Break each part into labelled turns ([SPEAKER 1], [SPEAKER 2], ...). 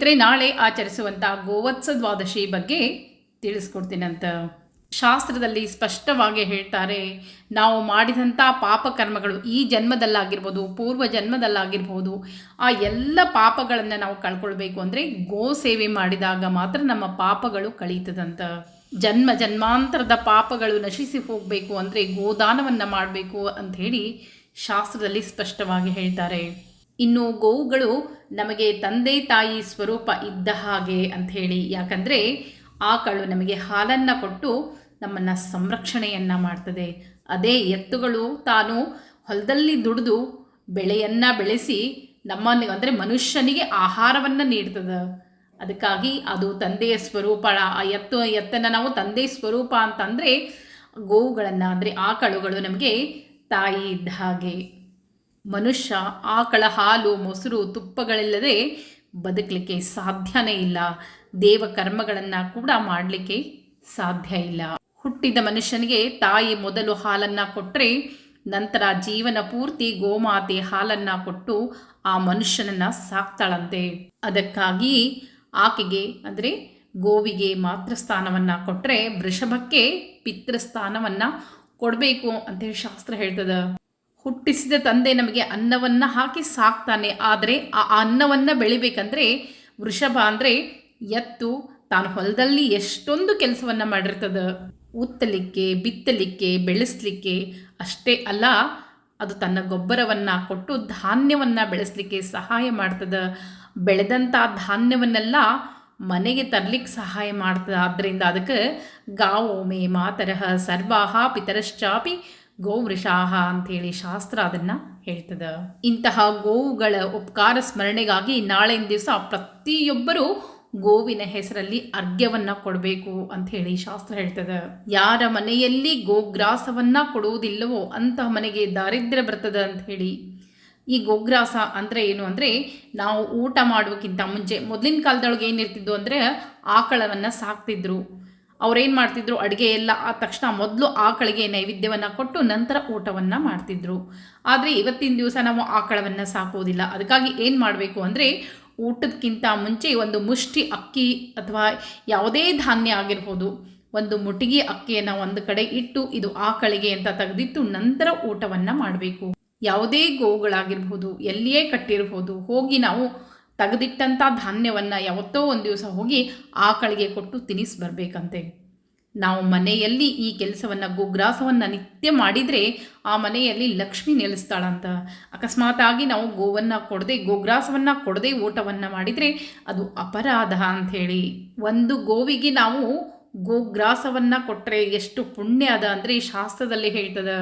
[SPEAKER 1] ಸ್ನೇಹಿತರೆ, ನಾಳೆ ಆಚರಿಸುವಂಥ ಗೋವತ್ಸ ದ್ವಾದಶಿ ಬಗ್ಗೆ ತಿಳಿಸ್ಕೊಡ್ತೀನಂತ ಶಾಸ್ತ್ರದಲ್ಲಿ ಸ್ಪಷ್ಟವಾಗಿ ಹೇಳ್ತಾರೆ, ನಾವು ಮಾಡಿದಂಥ ಪಾಪಕರ್ಮಗಳು ಈ ಜನ್ಮದಲ್ಲಾಗಿರ್ಬೋದು, ಪೂರ್ವ ಜನ್ಮದಲ್ಲಾಗಿರ್ಬೋದು, ಆ ಎಲ್ಲ ಪಾಪಗಳನ್ನು ನಾವು ಕಳ್ಕೊಳ್ಬೇಕು ಅಂದರೆ ಗೋ ಸೇವೆ ಮಾಡಿದಾಗ ಮಾತ್ರ ನಮ್ಮ ಪಾಪಗಳು ಕಳೀತದಂತ. ಜನ್ಮ ಜನ್ಮಾಂತರದ ಪಾಪಗಳು ನಶಿಸಿ ಹೋಗಬೇಕು ಅಂದರೆ ಗೋದಾನವನ್ನು ಮಾಡಬೇಕು ಅಂಥೇಳಿ ಶಾಸ್ತ್ರದಲ್ಲಿ ಸ್ಪಷ್ಟವಾಗಿ ಹೇಳ್ತಾರೆ. ಇನ್ನು ಗೋವುಗಳು ನಮಗೆ ತಂದೆ ತಾಯಿ ಸ್ವರೂಪ ಇದ್ದ ಹಾಗೆ ಅಂತ ಹೇಳಿ. ಯಾಕಂದರೆ ಆಕಳು ನಮಗೆ ಹಾಲನ್ನು ಕೊಟ್ಟು ನಮ್ಮನ್ನು ಸಂರಕ್ಷಣೆಯನ್ನು ಮಾಡ್ತದೆ. ಅದೇ ಎತ್ತುಗಳು ತಾನು ಹೊಲದಲ್ಲಿ ದುಡಿದು ಬೆಳೆಯನ್ನು ಬೆಳೆಸಿ ನಮ್ಮನ್ನು ಅಂದರೆ ಮನುಷ್ಯನಿಗೆ ಆಹಾರವನ್ನು ನೀಡ್ತದೆ. ಅದಕ್ಕಾಗಿ ಅದು ತಂದೆಯ ಸ್ವರೂಪ. ಆ ಎತ್ತು, ಎತ್ತನ್ನು ನಾವು ತಂದೆ ಸ್ವರೂಪ ಅಂತಂದರೆ ಗೋವುಗಳನ್ನು ಅಂದರೆ ಆಕಳುಗಳು ನಮಗೆ ತಾಯಿ ಇದ್ದ ಹಾಗೆ. ಮನುಷ್ಯ, ಆಕಳ, ಹಾಲು, ಮೊಸರು, ತುಪ್ಪಗಳಿಲ್ಲದೆ ಬದುಕಲಿಕ್ಕೆ ಸಾಧ್ಯನೇ ಇಲ್ಲ. ದೇವ ಕರ್ಮಗಳನ್ನು ಕೂಡ ಮಾಡಲಿಕ್ಕೆ ಸಾಧ್ಯ ಇಲ್ಲ. ಹುಟ್ಟಿದ ಮನುಷ್ಯನಿಗೆ ತಾಯಿ ಮೊದಲು ಹಾಲನ್ನು ಕೊಟ್ಟರೆ ನಂತರ ಜೀವನ ಪೂರ್ತಿ ಗೋಮಾತೆ ಹಾಲನ್ನು ಕೊಟ್ಟು ಆ ಮನುಷ್ಯನನ್ನು ಸಾಕ್ತಾಳಂತೆ. ಅದಕ್ಕಾಗಿ ಆಕೆಗೆ, ಅಂದರೆ ಗೋವಿಗೆ ಮಾತೃ ಸ್ಥಾನವನ್ನು ಕೊಟ್ಟರೆ ವೃಷಭಕ್ಕೆ ಪಿತೃಸ್ಥಾನವನ್ನು ಕೊಡಬೇಕು ಅಂತೇಳಿ ಶಾಸ್ತ್ರ ಹೇಳ್ತದ. ಹುಟ್ಟಿಸಿದ ತಂದೆ ನಮಗೆ ಅನ್ನವನ್ನು ಹಾಕಿ ಸಾಕ್ತಾನೆ. ಆದರೆ ಆ ಅನ್ನವನ್ನು ಬೆಳಿಬೇಕಂದ್ರೆ ವೃಷಭ ಅಂದರೆ ಎತ್ತು. ತಾನು ಹೊಲದಲ್ಲಿ ಎಷ್ಟೊಂದು ಕೆಲಸವನ್ನು ಮಾಡಿರ್ತದ. ಉತ್ತಲಿಕ್ಕೆ ಬಿತ್ತಲಿಕ್ಕೆ, ಬೆಳೆಸಲಿಕ್ಕೆ ಅಷ್ಟೇ ಅಲ್ಲ, ಅದು ತನ್ನ ಗೊಬ್ಬರವನ್ನು ಕೊಟ್ಟು ಧಾನ್ಯವನ್ನು ಬೆಳೆಸಲಿಕ್ಕೆ ಸಹಾಯ ಮಾಡ್ತದೆ. ಬೆಳೆದಂಥ ಧಾನ್ಯವನ್ನೆಲ್ಲ ಮನೆಗೆ ತರಲಿಕ್ಕೆ ಸಹಾಯ ಮಾಡ್ತದೆ. ಆದ್ದರಿಂದ ಅದಕ್ಕೆ ಗಾವೋಮೆ ಮಾತರಹ ಸರ್ವಾಹ ಪಿತರಶ್ಚಾಪಿ ಗೋವೃಷಾಹ ಅಂಥೇಳಿ ಶಾಸ್ತ್ರ ಅದನ್ನು ಹೇಳ್ತದೆ. ಇಂತಹ ಗೋವುಗಳ ಉಪಕಾರ ಸ್ಮರಣೆಗಾಗಿ ನಾಳಿನ ದಿವಸ ಪ್ರತಿಯೊಬ್ಬರೂ ಗೋವಿನ ಹೆಸರಲ್ಲಿ ಅರ್ಘ್ಯವನ್ನು ಕೊಡಬೇಕು ಅಂತ ಹೇಳಿ ಶಾಸ್ತ್ರ ಹೇಳ್ತದೆ. ಯಾರ ಮನೆಯಲ್ಲಿ ಗೋಗ್ರಾಸವನ್ನು ಕೊಡುವುದಿಲ್ಲವೋ ಅಂತಹ ಮನೆಗೆ ದಾರಿದ್ರ್ಯ ಬರ್ತದೆ ಅಂತ ಹೇಳಿ ಈ ಗೋಗ್ರಾಸ ಅಂದರೆ ಏನು ಅಂದರೆ ನಾವು ಊಟ ಮಾಡೋಕ್ಕಿಂತ ಮುಂಚೆ ಮೊದಲಿನ ಕಾಲದೊಳಗೆ ಏನಿರ್ತಿದ್ದು ಅಂದರೆ ಆಕಳವನ್ನು ಸಾಕ್ತಿದ್ರು. ಅವ್ರೇನು ಮಾಡ್ತಿದ್ರು? ಅಡುಗೆ ಎಲ್ಲ ಆದ ತಕ್ಷಣ ಮೊದಲು ಆಕಳಿಗೆ ನೈವೇದ್ಯವನ್ನು ಕೊಟ್ಟು ನಂತರ ಊಟವನ್ನು ಮಾಡ್ತಿದ್ರು. ಆದರೆ ಇವತ್ತಿನ ದಿವಸ ನಾವು ಆಕಳವನ್ನು ಸಾಕೋದಿಲ್ಲ. ಅದಕ್ಕಾಗಿ ಏನು ಮಾಡಬೇಕು ಅಂದರೆ ಊಟದಕ್ಕಿಂತ ಮುಂಚೆ ಒಂದು ಮುಷ್ಟಿ ಅಕ್ಕಿ ಅಥವಾ ಯಾವುದೇ ಧಾನ್ಯ ಆಗಿರ್ಬೋದು, ಒಂದು ಮುಟಿಗೆ ಅಕ್ಕಿಯನ್ನು ಒಂದು ಕಡೆ ಇಟ್ಟು ಇದು ಆಕಳಿಗೆ ಅಂತ ತೆಗೆದಿಟ್ಟು ನಂತರ ಊಟವನ್ನು ಮಾಡಬೇಕು. ಯಾವುದೇ ಗೋವುಗಳಾಗಿರ್ಬೋದು ಎಲ್ಲಿಯೇ ಕಟ್ಟಿರ್ಬೋದು, ಹೋಗಿ ನಾವು ತೆಗೆದಿಟ್ಟಂಥ ಧಾನ್ಯವನ್ನು ಯಾವತ್ತೋ ಒಂದು ದಿವಸ ಹೋಗಿ ಆಕಳಿಗೆ ಕೊಟ್ಟು ತಿನಿಸಿ ಬರಬೇಕಂತೆ. ನಾವು ಮನೆಯಲ್ಲಿ ಈ ಕೆಲಸವನ್ನು, ಗೋಗ್ರಾಸವನ್ನು ನಿತ್ಯ ಮಾಡಿದರೆ ಆ ಮನೆಯಲ್ಲಿ ಲಕ್ಷ್ಮಿ ನೆಲೆಸ್ತಾಳಂತ. ಅಕಸ್ಮಾತಾಗಿ ನಾವು ಗೋವನ್ನು ಕೊಡದೆ, ಗೋಗ್ರಾಸವನ್ನು ಕೊಡದೆ ಊಟವನ್ನು ಮಾಡಿದರೆ ಅದು ಅಪರಾಧ ಅಂಥೇಳಿ ಒಂದು ಗೋವಿಗೆ ನಾವು ಗೋಗ್ರಾಸವನ್ನು ಕೊಟ್ಟರೆ ಎಷ್ಟು ಪುಣ್ಯ ಅದ ಅಂದರೆ ಶಾಸ್ತ್ರದಲ್ಲಿ ಹೇಳ್ತದ.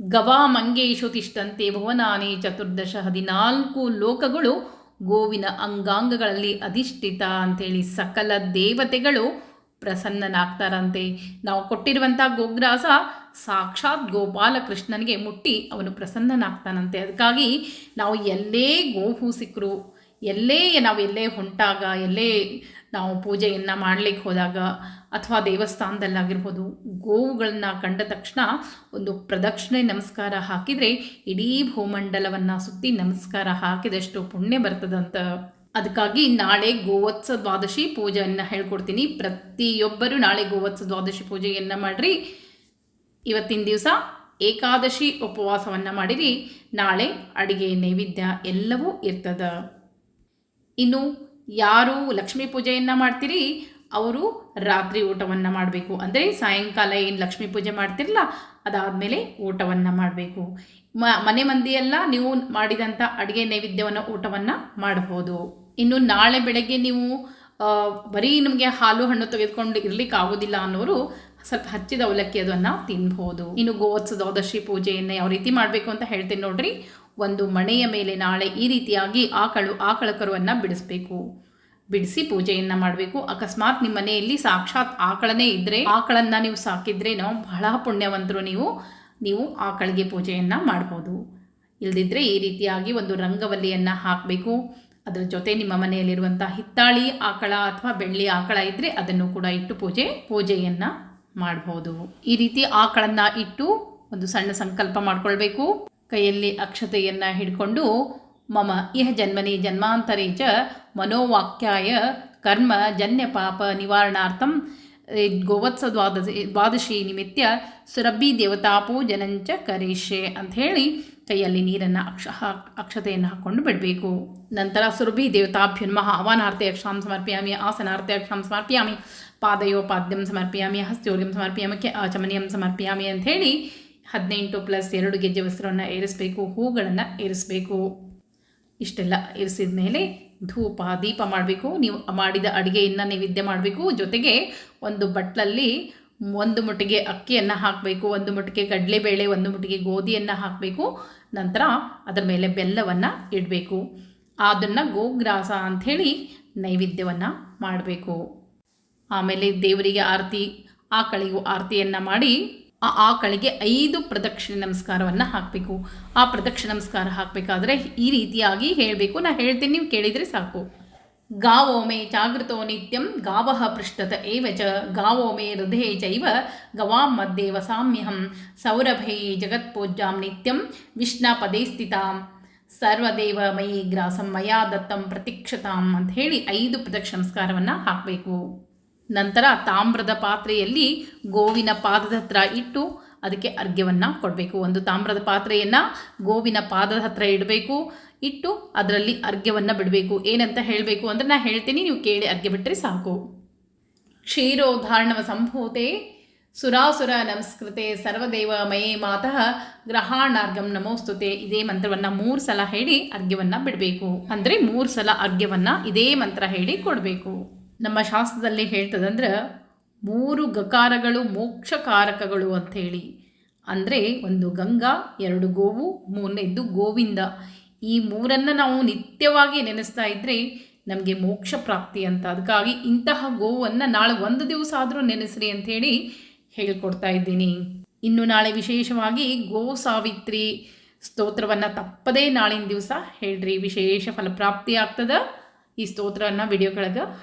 [SPEAKER 1] ಗವಾ ಮಂಗೇಶು ತಿಷ್ಟಂತೆ ಭುವನಾನಿ ಚತುರ್ದಶ ಹದಿನಾಲ್ಕು ಲೋಕಗಳು ಗೋವಿನ ಅಂಗಾಂಗಗಳಲ್ಲಿ ಅಧಿಷ್ಠಿತ ಅಂಥೇಳಿ ಸಕಲ ದೇವತೆಗಳು ಪ್ರಸನ್ನನಾಗ್ತಾರಂತೆ. ನಾವು ಕೊಟ್ಟಿರುವಂಥ ಗೋಗ್ರಾಸ ಸಾಕ್ಷಾತ್ ಗೋಪಾಲಕೃಷ್ಣನಿಗೆ ಮುಟ್ಟಿ ಅವನು ಪ್ರಸನ್ನನಾಗ್ತಾನಂತೆ. ಅದಕ್ಕಾಗಿ ನಾವು ಎಲ್ಲೇ ಗೋಹೂ ಸಿಕ್ಕರು ಎಲ್ಲೇ ನಾವು ಎಲ್ಲೇ ಹೊಂಟಾಗ, ಎಲ್ಲೇ ನಾವು ಪೂಜೆಯನ್ನು ಮಾಡಲಿಕ್ಕೆ ಹೋದಾಗ ಅಥವಾ ದೇವಸ್ಥಾನದಲ್ಲಾಗಿರ್ಬೋದು ಗೋವುಗಳನ್ನ ಕಂಡ ತಕ್ಷಣ ಒಂದು ಪ್ರದಕ್ಷಿಣೆ ನಮಸ್ಕಾರ ಹಾಕಿದರೆ ಇಡೀ ಭೂಮಂಡಲವನ್ನು ಸುತ್ತಿ ನಮಸ್ಕಾರ ಹಾಕಿದಷ್ಟು ಪುಣ್ಯ ಬರ್ತದಂತ ಅದಕ್ಕಾಗಿ ನಾಳೆ ಗೋವತ್ಸ ದ್ವಾದಶಿ ಪೂಜೆಯನ್ನು ಹೇಳ್ಕೊಡ್ತೀನಿ. ಪ್ರತಿಯೊಬ್ಬರು ನಾಳೆ ಗೋವತ್ಸ ದ್ವಾದಶಿ ಪೂಜೆಯನ್ನು ಮಾಡಿರಿ. ಇವತ್ತಿನ ದಿವಸ ಏಕಾದಶಿ ಉಪವಾಸವನ್ನು ಮಾಡಿರಿ. ನಾಳೆ ಅಡಿಗೆ ನೈವೇದ್ಯ ಎಲ್ಲವೂ ಇರ್ತದ. ಇನ್ನು ಯಾರು ಲಕ್ಷ್ಮೀ ಪೂಜೆಯನ್ನು ಮಾಡ್ತೀರಿ, ಅವರು ರಾತ್ರಿ ಊಟವನ್ನು ಮಾಡಬೇಕು. ಅಂದರೆ ಸಾಯಂಕಾಲ ಏನು ಲಕ್ಷ್ಮೀ ಪೂಜೆ ಮಾಡ್ತಿರಲ್ಲ ಅದಾದಮೇಲೆ ಊಟವನ್ನು ಮಾಡಬೇಕು. ಮ, ಮನೆ ಮಂದಿಯೆಲ್ಲ ನೀವು ಮಾಡಿದಂಥ ಅಡುಗೆ ನೈವೇದ್ಯವನ್ನು, ಊಟವನ್ನು ಮಾಡ್ಬೋದು. ಇನ್ನು ನಾಳೆ ಬೆಳಗ್ಗೆ ನೀವು ಬರೀ ನಿಮಗೆ ಹಾಲು ಹಣ್ಣು ತೆಗೆದುಕೊಂಡು ಇರ್ಲಿಕ್ಕೆ ಆಗೋದಿಲ್ಲ ಅನ್ನೋರು ಸ್ವಲ್ಪ ಹಚ್ಚಿದ ಅವಲಕ್ಕಿ ಅದನ್ನು ತಿನ್ಬೋದು. ಇನ್ನು ಗೋವತ್ಸ ದ್ವಾದಶಿ ಪೂಜೆಯನ್ನು ಯಾವ ರೀತಿ ಮಾಡಬೇಕು ಅಂತ ಹೇಳ್ತೀನಿ ನೋಡ್ರಿ. ಒಂದು ಮಣೆಯ ಮೇಲೆ ನಾಳೆ ಈ ರೀತಿಯಾಗಿ ಆಕಳು ಆಕಳ ಕರುವನ್ನು ಬಿಡಿಸಬೇಕು. ಬಿಡಿಸಿ ಪೂಜೆಯನ್ನು ಮಾಡಬೇಕು. ಅಕಸ್ಮಾತ್ ನಿಮ್ಮ ಮನೆಯಲ್ಲಿ ಸಾಕ್ಷಾತ್ ಆಕಳನೇ ಇದ್ದರೆ ಆಕಳನ್ನು ನೀವು ಸಾಕಿದ್ರೆ ನಾವು ಬಹಳ ಪುಣ್ಯವಂತರು ನೀವು ನೀವು ಆಕಳಿಗೆ ಪೂಜೆಯನ್ನು ಮಾಡ್ಬೋದು. ಇಲ್ಲದಿದ್ದರೆ ಈ ರೀತಿಯಾಗಿ ಒಂದು ರಂಗವಲ್ಲಿಯನ್ನು ಹಾಕಬೇಕು. ಅದರ ಜೊತೆ ನಿಮ್ಮ ಮನೆಯಲ್ಲಿರುವಂಥ ಹಿತ್ತಾಳಿ ಆಕಳ ಅಥವಾ ಬೆಳ್ಳಿ ಆಕಳ ಇದ್ದರೆ ಅದನ್ನು ಕೂಡ ಇಟ್ಟು ಪೂಜೆ, ಪೂಜೆಯನ್ನು ಮಾಡ್ಬೋದು. ಈ ರೀತಿ ಆಕಳನ್ನು ಇಟ್ಟು ಒಂದು ಸಣ್ಣ ಸಂಕಲ್ಪ ಮಾಡ್ಕೊಳ್ಬೇಕು. ಕೈಯಲ್ಲಿ ಅಕ್ಷತೆಯನ್ನು ಹಿಡ್ಕೊಂಡು ಮಮ ಇಹ ಜನ್ಮನಿ ಜನ್ಮಾಂತರೇ ಚ ಮನೋವಾಕ್ಯಾಯ ಕರ್ಮ ಜನ್ಯ ಪಾಪ ನಿವಾರಣಾರ್ಥಂ. ಗೋವತ್ಸ ದ್ವಾದಶಿ ದ್ವಾದಶಿ ನಿಮಿತ್ತ ಸುರಭಿ ದೇವತಾ ಪೂಜನಂಚ ಕರಿಷ್ಯೆ ಅಂಥೇಳಿ ಕೈಯಲ್ಲಿ ನೀರನ್ನು ಅಕ್ಷ ಅಕ್ಷತೆಯನ್ನು ಹಾಕ್ಕೊಂಡು ಬಿಡಬೇಕು. ನಂತರ ಸುರಭಿ ದೇವತಾಭ್ಯು ನಮಃ ಅಕ್ಷಾಂ ಸಮರ್ಪಯಾಮಿ, ಆಸನಾರ್ಥೆ ಅಕ್ಷಾಂ ಸಮರ್ಪಯಾಮಿ, ಪಾದಯೋಪಾದ್ಯಂ ಸಮರ್ಪಯಾಮಿ ಹಸ್ತ್ಯೋರ್ಗಂ ಸಮರ್ಪಯಾಮಿ ಸಮರ್ಪಿಯಾಮಿ ಸಮರ್ಪಯಾಮಿ ಅಂಥೇಳಿ ಹದಿನೆಂಟು ಪ್ಲಸ್ ಎರಡು ಗೆಜ್ಜೆ ವಸ್ತ್ರವನ್ನು ಏರಿಸಬೇಕು, ಹೂಗಳನ್ನು ಏರಿಸಬೇಕು. ಇಷ್ಟೆಲ್ಲ ಇರಿಸಿದ ಮೇಲೆ ಧೂಪ, ದೀಪ ಮಾಡಬೇಕು. ನೀವು ಮಾಡಿದ ಅಡುಗೆಯನ್ನು ನೈವೇದ್ಯ ಮಾಡಬೇಕು. ಜೊತೆಗೆ ಒಂದು ಬಟ್ಲಲ್ಲಿ ಒಂದು ಮುಟ್ಟಿಗೆ ಅಕ್ಕಿಯನ್ನು ಹಾಕಬೇಕು, ಒಂದು ಮುಟ್ಟಿಗೆ ಕಡಲೆಬೇಳೆ, ಒಂದು ಮುಟ್ಟಿಗೆ ಗೋಧಿಯನ್ನು ಹಾಕಬೇಕು. ನಂತರ ಅದರ ಮೇಲೆ ಬೆಲ್ಲವನ್ನು ಇಡಬೇಕು. ಅದನ್ನು ಗೋಗ್ರಾಸ ಅಂಥೇಳಿ ನೈವೇದ್ಯವನ್ನು ಮಾಡಬೇಕು. ಆಮೇಲೆ ದೇವರಿಗೆ ಆರತಿ ಆಕಳಿಗೂ ಆರತಿಯನ್ನು ಮಾಡಿ ಆ ಆಕಳಿಗೆ ಐದು ಪ್ರದಕ್ಷಿಣೆ ನಮಸ್ಕಾರವನ್ನು ಹಾಕಬೇಕು. ಆ ಪ್ರದಕ್ಷಿಣೆ ನಮಸ್ಕಾರ ಹಾಕಬೇಕಾದ್ರೆ ಈ ರೀತಿಯಾಗಿ ಹೇಳಬೇಕು. ನಾನು ಹೇಳ್ತೀನಿ, ನೀವು ಕೇಳಿದರೆ ಸಾಕು. ಗಾವೋಮೆ ಜಾಗೃತೋ ನಿತ್ಯಂ, ಗಾವಃ ಪೃಷ್ಠತ ಏವ ಚ ಗಾವೋಮೆ ಹೃದಯೇ ಚೈವ, ಗವಾಂ ಮಧ್ಯೆ ವಸಾಮ್ಯಹಂ ಸೌರಭೇ ಜಗತ್ಪೂಜಾಂ ನಿತ್ಯಂ, ವಿಷ್ಣಪದೇ ಸ್ಥಿತಾಂ. ಸರ್ವದೇವ ಮಯಿ ಗ್ರಾಸಂ, ಮಯಾ ದತ್ತಂ, ಪ್ರತೀಕ್ಷತಾಂ ಅಂತ ಹೇಳಿ ಐದು ಪ್ರದಕ್ಷಿಣ ನಮಸ್ಕಾರವನ್ನು ಹಾಕಬೇಕು. ನಂತರ ತಾಮ್ರದ ಪಾತ್ರೆಯಲ್ಲಿ ಗೋವಿನ ಪಾದದ ಹತ್ರ ಇಟ್ಟು ಅದಕ್ಕೆ ಅರ್ಘ್ಯವನ್ನು ಕೊಡಬೇಕು. ಒಂದು ತಾಮ್ರದ ಪಾತ್ರೆಯನ್ನು ಗೋವಿನ ಪಾದದ ಹತ್ರ ಇಡಬೇಕು. ಇಟ್ಟು ಅದರಲ್ಲಿ ಅರ್ಘ್ಯವನ್ನು ಬಿಡಬೇಕು. ಏನಂತ ಹೇಳಬೇಕು ಅಂದರೆ ನಾನು ಹೇಳ್ತೀನಿ, ನೀವು ಕೇಳಿ ಅರ್ಘ್ಯ ಬಿಟ್ಟರೆ ಸಾಕು. ಕ್ಷೀರೋದ್ಧಾರಣವ ಸಂಭೂತೆ ಸುರಾಸುರ ನಮಸ್ಕೃತೆ ಸರ್ವದೇವ ಮಯೇ ಮಾತಃ ಗ್ರಹಾಣಾರ್ಗಂ ನಮೋಸ್ತುತೆ. ಇದೇ ಮಂತ್ರವನ್ನು ಮೂರು ಸಲ ಹೇಳಿ ಅರ್ಘ್ಯವನ್ನು ಬಿಡಬೇಕು. ಅಂದರೆ ಮೂರು ಸಲ ಅರ್ಘ್ಯವನ್ನು ಇದೇ ಮಂತ್ರ ಹೇಳಿ ಕೊಡಬೇಕು. ನಮ್ಮ ಶಾಸ್ತ್ರದಲ್ಲಿ ಹೇಳ್ತದಂದ್ರೆ, ಮೂರು ಗಕಾರಗಳು ಮೋಕ್ಷಕಾರಕಗಳು ಅಂಥೇಳಿ. ಅಂದರೆ ಒಂದು ಗಂಗಾ, ಎರಡು ಗೋವು, ಮೂರನೇದ್ದು ಗೋವಿಂದ. ಈ ಮೂರನ್ನು ನಾವು ನಿತ್ಯವಾಗಿ ನೆನೆಸ್ತಾ ಇದ್ದರೆ ನಮಗೆ ಮೋಕ್ಷ ಪ್ರಾಪ್ತಿ ಅಂತ. ಅದಕ್ಕಾಗಿ ಇಂತಹ ಗೋವನ್ನು ನಾಳೆ ಒಂದು ದಿವಸ ಆದರೂ ನೆನೆಸ್ರಿ ಅಂಥೇಳಿ ಹೇಳ್ಕೊಡ್ತಾ ಇದ್ದೀನಿ. ಇನ್ನು ನಾಳೆ ವಿಶೇಷವಾಗಿ ಗೋ ಸಾವಿತ್ರಿ ಸ್ತೋತ್ರವನ್ನು ತಪ್ಪದೇ ನಾಳಿನ ದಿವಸ ಹೇಳ್ರಿ. ವಿಶೇಷ ಫಲಪ್ರಾಪ್ತಿ ಆಗ್ತದ? ಈ ಸ್ತೋತ್ರವನ್ನು ವಿಡಿಯೋ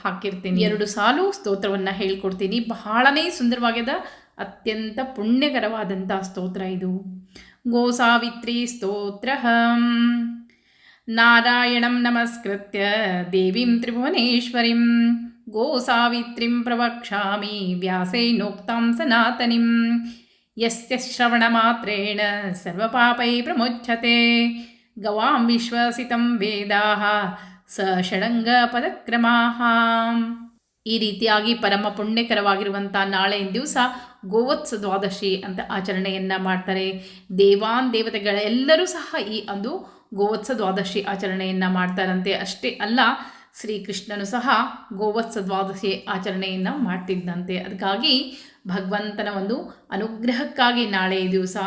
[SPEAKER 1] ಹಾಕಿರ್ತೀನಿ. ಎರಡು ಸಾಲು ಸ್ತೋತ್ರವನ್ನು ಹೇಳ್ಕೊಡ್ತೀನಿ. ಬಹಳನೇ ಸುಂದರವಾಗ್ಯದ, ಅತ್ಯಂತ ಪುಣ್ಯಕರವಾದಂಥ ಸ್ತೋತ್ರ ಇದು. ಗೋಸಾವಿತ್ರಿ ಸ್ತೋತ್ರ. ನಾರಾಯಣಂ ನಮಸ್ಕೃತ್ಯ ದೇವೀಂ ತ್ರಿಭುವನೇಶ್ವರಿಂ. ಗೋಸಾವಿತ್ರಿಂ ಪ್ರವಕ್ಷಾಮಿ ವ್ಯಾಸೇನೋಕ್ತಾಂ ಸನಾತನಿಂ. ಯಸ್ಯ ಶ್ರವಣಮಾತ್ರೇಣ ಸರ್ವಪಾಪೈ ಪ್ರಮುಚ್ಯತೆ ಗವಾಂ ವಿಶ್ವಸಿತಂ ವೇದಾಃ. ಸ ಷಡಂಗ ಪದಕ್ರಮಾಃ ಈ ರೀತಿಯಾಗಿ ಪರಮ ಪುಣ್ಯಕರವಾಗಿರುವಂಥ ನಾಳೆಯ ದಿವಸ ಗೋವತ್ಸ ದ್ವಾದಶಿ ಅಂತ ಆಚರಣೆಯನ್ನು ಮಾಡ್ತಾರೆ. ದೇವಾನ್ ದೇವತೆಗಳೆಲ್ಲರೂ ಸಹ ಈ ಒಂದು ಗೋವತ್ಸ ದ್ವಾದಶಿ ಆಚರಣೆಯನ್ನು ಮಾಡ್ತಾರಂತೆ. ಅಷ್ಟೇ ಅಲ್ಲ, ಶ್ರೀಕೃಷ್ಣನು ಸಹ ಗೋವತ್ಸ ದ್ವಾದಶಿ ಆಚರಣೆಯನ್ನು ಮಾಡ್ತಿದ್ದಂತೆ. ಅದಕ್ಕಾಗಿ ಭಗವಂತನ ಒಂದು ಅನುಗ್ರಹಕ್ಕಾಗಿ ನಾಳೆಯ ದಿವಸ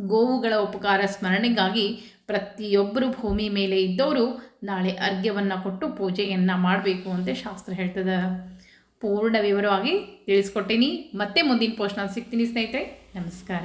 [SPEAKER 1] ಗೋವುಗಳ ಉಪಕಾರ ಸ್ಮರಣೆಗಾಗಿ ಪ್ರತಿಯೊಬ್ಬರು ಭೂಮಿ ಮೇಲೆ ಇದ್ದವರು ನಾಳೆ ಅರ್ಘ್ಯವನ್ನು ಕೊಟ್ಟು ಪೂಜೆಯನ್ನು ಮಾಡಬೇಕು ಅಂತ ಶಾಸ್ತ್ರ ಹೇಳ್ತದೆ. ಪೂರ್ಣ ವಿವರವಾಗಿ ತಿಳಿಸ್ಕೊಟ್ಟೀನಿ. ಮತ್ತೆ ಮುಂದಿನ ಪೋಸ್ಟ್ ನಾನು ಸಿಗ್ತೀನಿ ಸ್ನೇಹಿತರೆ. ನಮಸ್ಕಾರ.